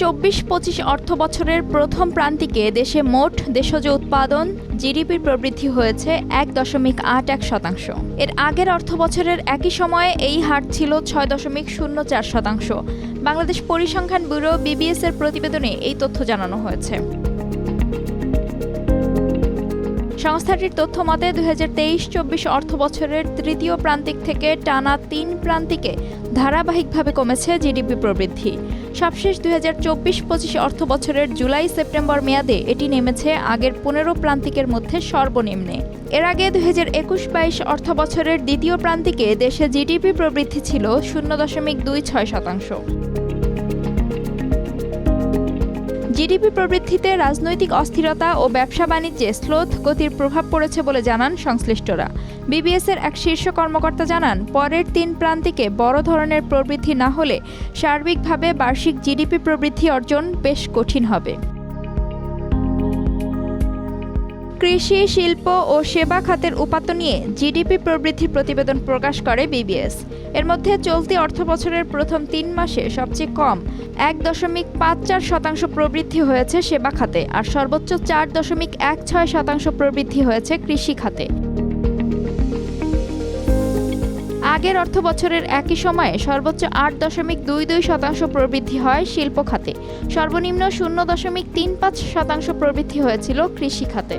চব্বিশ পঁচিশ অর্থ বছরের প্রথম প্রান্তিকে দেশে মোট দেশজ উৎপাদন জিডিপির প্রবৃদ্ধি হয়েছে এক দশমিক আট এক শতাংশ। এর আগের অর্থ বছরের একই সময়ে এই হার ছিল ছয় দশমিক শূন্য চার শতাংশ। বাংলাদেশ পরিসংখ্যান ব্যুরো বিবিএস এর প্রতিবেদনে এই তথ্য জানানো হয়েছে। সংস্থাটির তথ্য মতে, দুই হাজার তেইশ চব্বিশ অর্থ বছরের তৃতীয় প্রান্তিক থেকে টানা তিন প্রান্তিকে ধারাবাহিকভাবে কমেছে জিডিপি প্রবৃদ্ধি। সবশেষ দুই হাজার চব্বিশ পঁচিশ অর্থ বছরের জুলাই সেপ্টেম্বর মেয়াদে এটি নেমেছে আগের পনেরো প্রান্তিকের মধ্যে সর্বনিম্নে। এর আগে দুই হাজার একুশ বাইশ অর্থ বছরের দ্বিতীয় প্রান্তিকে দেশে জিডিপি প্রবৃদ্ধি ছিল শূন্য দশমিক দুই ছয় শতাংশ। জিডিপি প্রবৃদ্ধিতে রাজনৈতিক অস্থিরতা ও ব্যবসা বাণিজ্যে স্লোথ গতির প্রভাব পড়েছে বলে জানান সংশ্লিষ্টরা। বিবিএস এর এক শীর্ষ কর্মকর্তা জানান, পরের তিন প্রান্তিকে বড় ধরনের প্রবৃদ্ধি না হলে সার্বিকভাবে বার্ষিক জিডিপি প্রবৃদ্ধি অর্জন বেশ কঠিন হবে। কৃষি, শিল্প ও সেবা খাতের উপাত্ত নিয়ে জিডিপি প্রবৃদ্ধি প্রতিবেদন প্রকাশ করে বিবিএস। এর মধ্যে চলতি অর্থবছরের প্রথম তিন মাসে সবচেয়ে কম এক দশমিক পাঁচ চার শতাংশ প্রবৃদ্ধি হয়েছে সেবা খাতে আর সর্বোচ্চ চার দশমিক এক ছয় শতাংশ প্রবৃদ্ধি হয়েছে কৃষি খাতে। আগের অর্থ বছরের একই সময়ে সর্বোচ্চ আট দশমিক দুই দুই শতাংশ প্রবৃদ্ধি হয় শিল্প খাতে। সর্বনিম্ন শূন্য দশমিক তিন পাঁচ শতাংশ প্রবৃদ্ধি হয়েছিল কৃষি খাতে।